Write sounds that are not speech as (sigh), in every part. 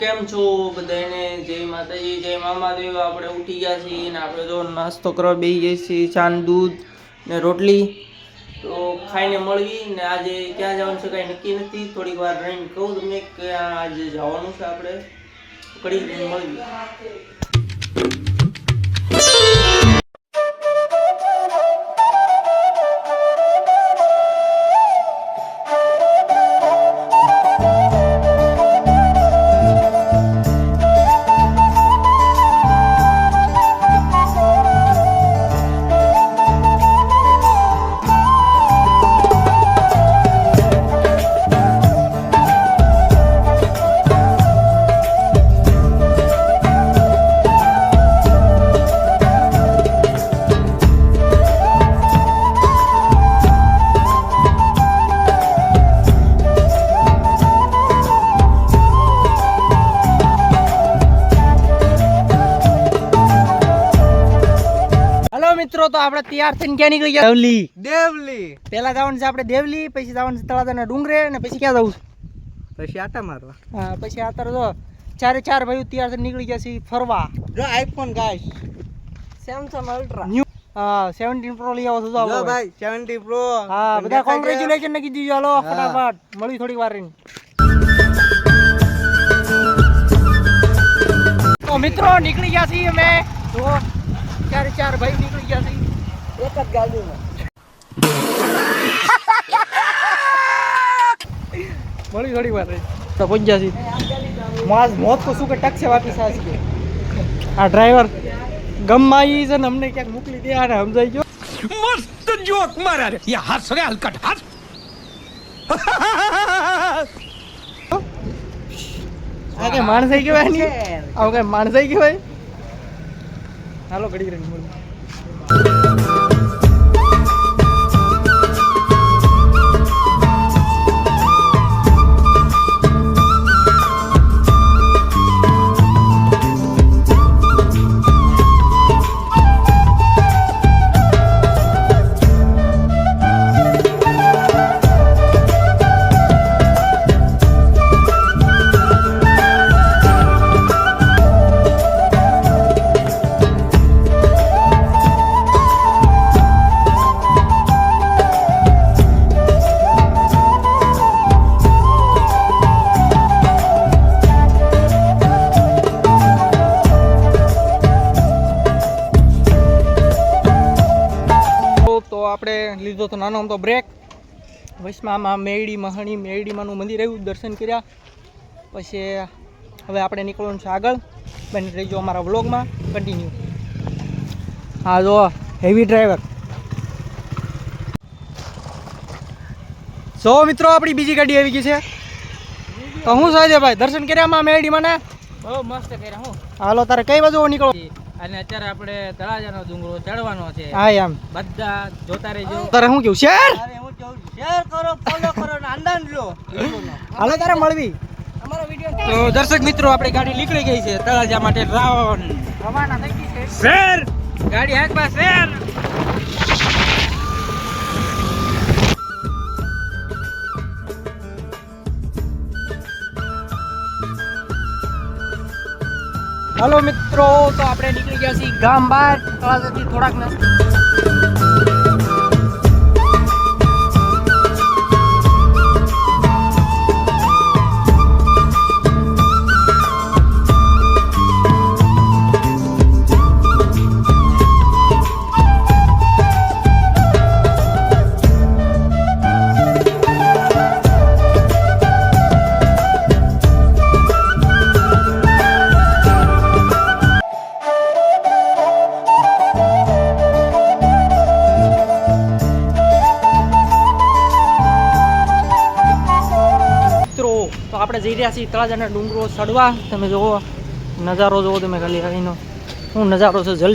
કેમ છો બધાને જય માતાજી, જય મામાદેવ આપણે ઉઠી ગયા છીએ ને આપણે જો નાસ્તો કરવા બેસી જઈએ છીએ ચાન દૂધ ને રોટલી. તો ખાઈને મળવી ને આજે ક્યાં જવાનું છે કાંઈ નક્કી નથી. થોડીક વાર રહીને કહું તમને કે આજે જવાનું છે આપણે. કડી મળવી. મિત્રો તો આપણે તૈયાર થઈને ક્યાં નીકળી ગયા? દેવલી. દેવલી. પહેલા જવાનું છે આપણે દેવલી પછી જવાનું છે તળાજાના ડુંગરે અને પછી ક્યાં જવું પછી આટા મારવા. હા પછી અત્યારે જો ચારે ચાર ભાઈઓ તૈયાર થઈને નીકળી ગયા છે ફરવા. જો iPhone guys Samsung Ultra new હા સેવન્ટીન પ્રો લઈ આવો છો જો ભાઈ 70 પ્રો હા બધા કોંગ્રેચ્યુલેશન ને કીધી ચાલો ફટાફટ મળી થોડી વાર રહીને તો મિત્રો નીકળી ગયા છીએ અમે. તો ક્યારે ચાર ભાઈ નીકળી ગયા છે. એક જ ગાડીમાં. મળી થોડી વાર તો પહોંચ્યા માસ મોત તો શું કે ટકશે વાપી સાસ કે. આ ડ્રાઈવર ગમમાં આવી છે ને અમને ક્યાંક મોકલી દે આને સમજાઈ ગયો. મસ્ત જોક મારા રે. યા હસ રે હલકટ હસ આ કે માણસાઈ કહેવાય નહીં આવું કઈ માણસાઈ ભાઈ? હાલો ઘડી લીધો તો નાનો અમથો બ્રેક વચમાં આમાં મેરડી મહણી મેળીમાંનું મંદિર આવ્યું દર્શન કર્યા. પછી હવે આપણે નીકળવાનું છે આગળ. બની રહીજો અમારા વ્લોગમાં કન્ટિન્યુ હા જો હેવી ડ્રાઈવર સો મિત્રો આપણી બીજી ગાડી આવી ગઈ છે. તો હું સાહેબ ભાઈ દર્શન કર્યામાં મેળીમાં ને બહુ મસ્ત કર્યા હું. હાલો તારે કઈ બાજુ નીકળો? અને અત્યારે આપણે તળાજાનો ડુંગરો ચડવાનો છે. હા એમ. બધા જોતા રહેજો. તારે શું કેવું? શેર? અરે હું કહું શેર કરો ફોલો કરો અને આનંદ લો. (laughs) હાલો તારે મળવી. અમારો વીડિયો તો દર્શક મિત્રો આપણી ગાડી નીકળી ગઈ છે તળાજા માટે રાવણ. રવાના થઈ ગઈ છે. શેર! ગાડી હાંકવા શેર! હલો મિત્રો તો આપણે નીકળી ગયા છીએ ગામ બહાર. તળાજાથી થોડાક નજીક આપણે જઈ રહ્યા છીએ તળાજાના ડુંગરો ચડવા. તમે જુઓ, નજારો જુઓ તમે ખાલી અહીંનો શું નજારો છે જલ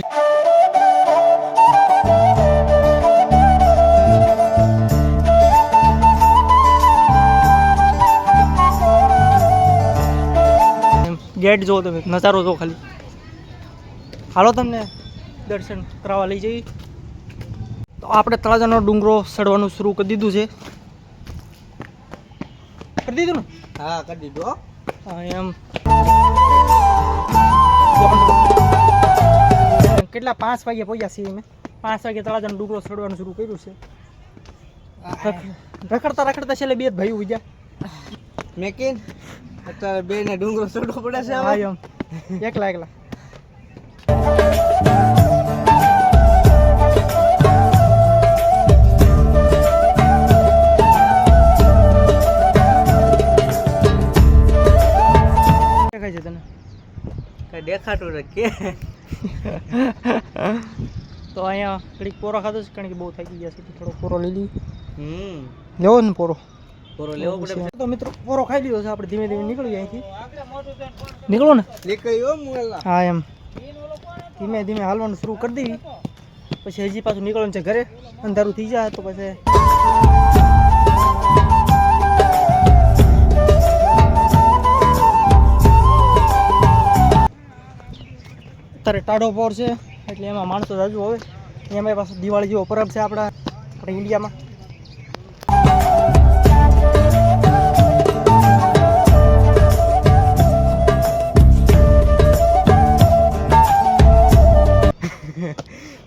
ગેટ જુઓ તમે, નજારો જુઓ ખાલી. હાલો તમને દર્શન કરાવવા લઈ જઈએ તો આપણે તળાજાનો ડુંગરો ચડવાનું શરૂ કરી દીધું છે. કરી દીધું ને? હા કરી દીધું એમ. કેટલા પાંચ વાગે પહોંચ્યા છીએ અમે? પાંચ વાગે તળાજાનો ડુકડો ચડવાનું શરૂ કર્યું છે. રખડતા રખડતા છેલ્લે બે ભાઈ ઉજા મેકિન અત્યારે બે ને ડુંગરો ચડવો પડે છે એકલા એકલા. દેખાય છે તને? કઈ દેખાતું રે કે. તો અહીંયા ઘડીક પોરો ખાધો છે કારણ કે બહુ થાકી ગયા છે થોડો પોરો લઈ લઈએ. હમ. લેવો ને પોરો. પોરો લેવો પડે તો મિત્રો પોરો ખાઈ લીધો છે આપણે ધીમે ધીમે નીકળીએ અહીંથી. નીકળો ને. નીકળ્યો હા એમ. ધીમે ધીમે હાલવાનું શરૂ કરી દેવી પછી હજી પાછું નીકળવાનું છે ઘરે. અંધારું થઈ જાય તો પછી અત્યારે ટાઢો પોર છે એટલે એમાં માણસો રાજુ હવે. એમાં પાસે દિવાળી જેવો પરબ છે આપણા આપણે ઇન્ડિયામાં.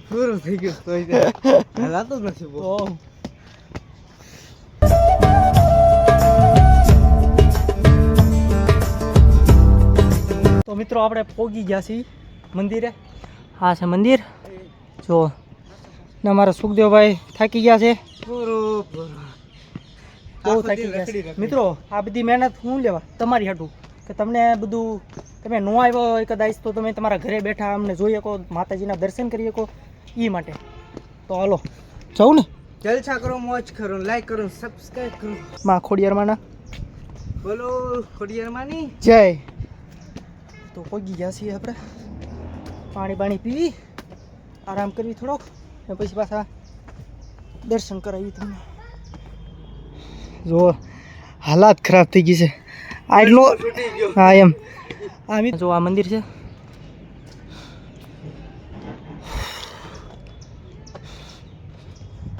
પૂરું થઈ ગયું તો (laughs) હલાતું જ નથી બહુ. તો મિત્રો આપણે પોગી ગયા છીએ. મંદિરે હા? છે મંદિર. જો ને અમારા સુખદેવભાઈ થાકી ગયા છે. બહુ થાકી ગયા. મિત્રો આ બધી મહેનત હું લેવા? તમારી હાટું. કે તમને બધું તમે નો આવ્યો હોય કદાચ તો તમે તમારા ઘરે બેઠા અમને જોઈ શકો માતાજીના દર્શન કરી શકો એ માટે. તો હાલો જવું ને? જલસા કરો મોજ કરો લાઈક કરો સબસ્ક્રાઇબ કરો. માં ખોડિયારમાંના. બોલો ખોડિયારમાંની? જય. તો પગી ગયા છીએ આપણે. પાણી પાણી પીવી આરામ કરવી થોડોક ને પછી પાછા દર્શન કરાવી તમને. જો હાલાત ખરાબ થઈ ગઈ છે. આટલો હા એમ. આમ જો આ મંદિર છે.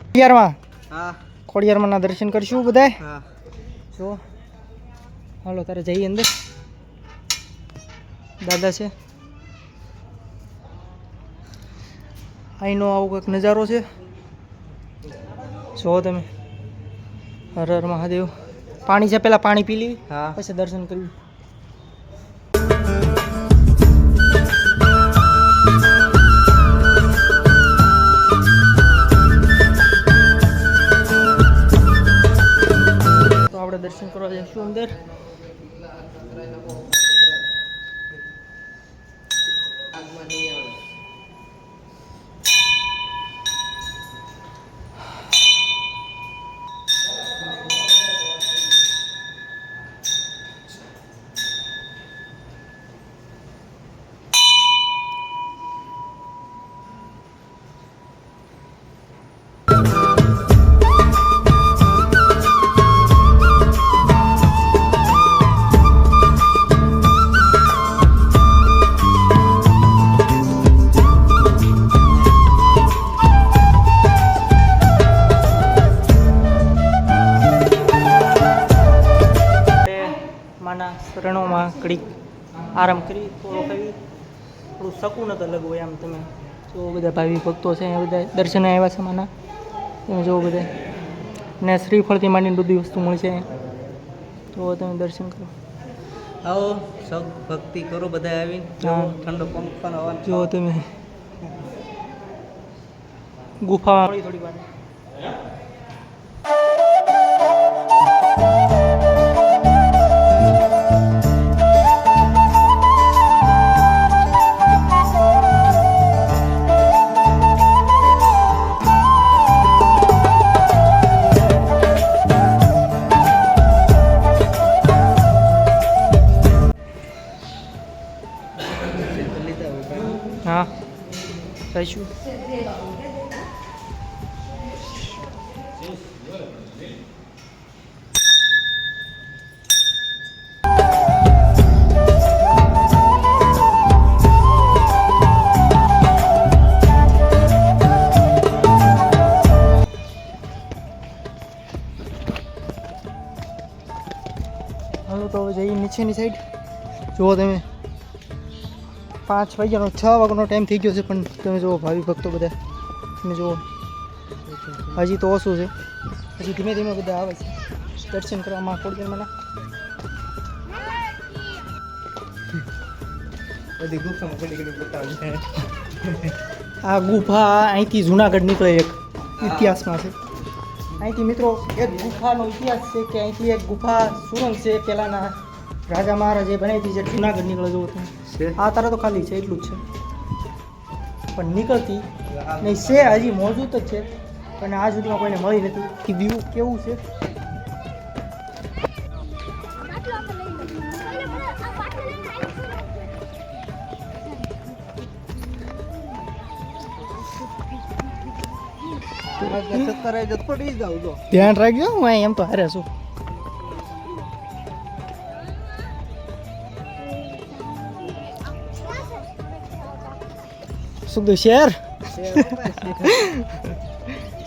ખોડિયારમાં. હા. ખોડિયારમાંના દર્શન કરશું બધાય જો હાલો તારે જઈએ અંદર. દાદા છે. અહીંનો આવો કંઈક નજારો છે. જો તમે. હર હર મહાદેવ. પાણી છે પહેલાં પાણી પી લેવી હા. પછી દર્શન કર્યું. તો આપણે દર્શન કરવા જઈશું અંદર. માના શરણોમાં કડીક આરામ કરી થોડો ખાવી થોડું શકું અલગ હોય એમ તમે. જો બધા ભાવિ ભક્તો છે એ બધા દર્શને આવ્યા છે માના તમે જુઓ બધા. ને શ્રીફળથી માંડીને બધી વસ્તુ મળશે તો તમે દર્શન કરો. આવો સૌ ભક્તિ કરો બધા આવી. ઠંડો પંખ પંખો હવા જો તમે ગુફામાં થોડી વાર તો હવે જઈએ નીચેની સાઈડ જુઓ તમે પાંચ વાગ્યાનો છ વાગ્યાનો ટાઈમ થઈ ગયો છે પણ તમે જુઓ ભાવિ ભક્તો બધા. તમે જુઓ. હજી તો ઓછું છે. હજી ધીમે ધીમે બધા આવે છે. દર્શન કરવા માં કોડી મને બધી ગુફામાં ઘડી ઘડી બતાવજે આ ગુફા અહીંથી જુનાગઢ નીકળે એક ઇતિહાસમાં છે. અહીંથી મિત્રો એક ગુફાનો ઇતિહાસ છે કે અહીંથી એક ગુફા સુરંગ છે પહેલાંના રાજા મહારાજે બનાવી હતી જે જુનાગઢ નીકળે જુઓ તમે આ તારા તો ખાલી છે એટલું જ છે. પણ નીકળતી નહીં છે હજી મોજૂદ જ છે. પણ આ સુધીમાં કોઈને મળી નથી. કે વ્યૂ કેવું છે? ધ્યાન રાખજો હું એમ તો હારે છું. सुख दो शेर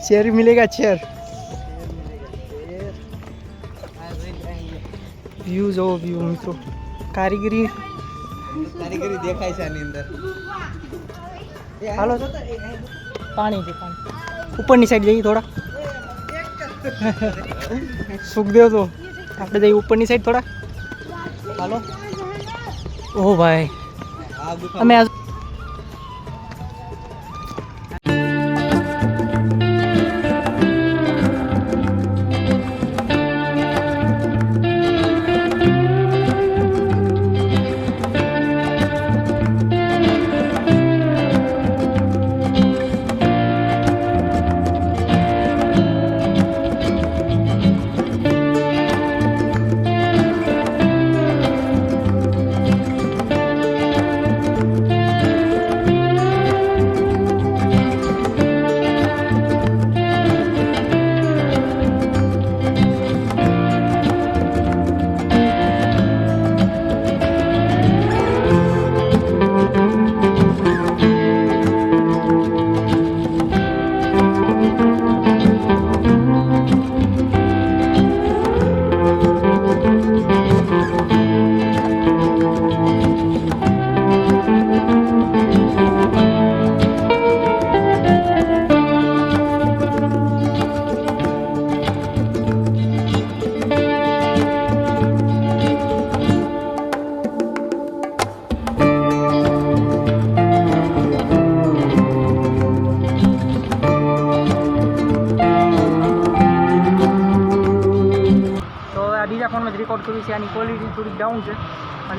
शेर मिलेगा शेर વ્યૂ જોવો વ્યૂ મિત્રો કારીગરી કારીગરી દેખાય છે આની અંદર હાલો પાણી છે પાણી ઉપરની સાઈડ જઈએ થોડા સુખદેવ તો આપણે જઈએ ઉપરની સાઈડ થોડા હાલો ઓહ ભાઈ આ ગુફા અમે આ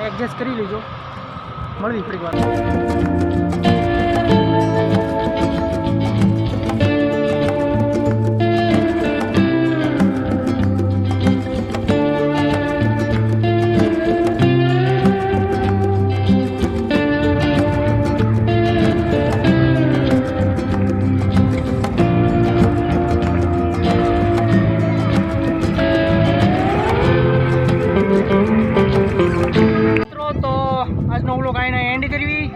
એડજસ્ટ કરી લેજો. મળવી ફરી વાર આજનો વ્લોગ આઈને એન્ડ કરવી.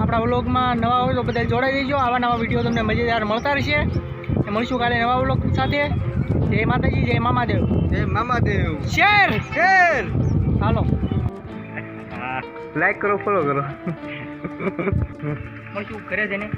આપણા વ્લોગમાં નવા હોય તો બધા જોડાઈ દેજો. આવા નવા વીડિયો તમને મજેદાર મળતા રહેશે. મળીશું કાલે નવા વ્લોગ સાથે. જય માતાજી જય મામાદેવ. જય મામાદેવ. શેર! શેર! હાલો. લાઈક કરો ફોલો કરો. મળીશું ઘરે જઈને.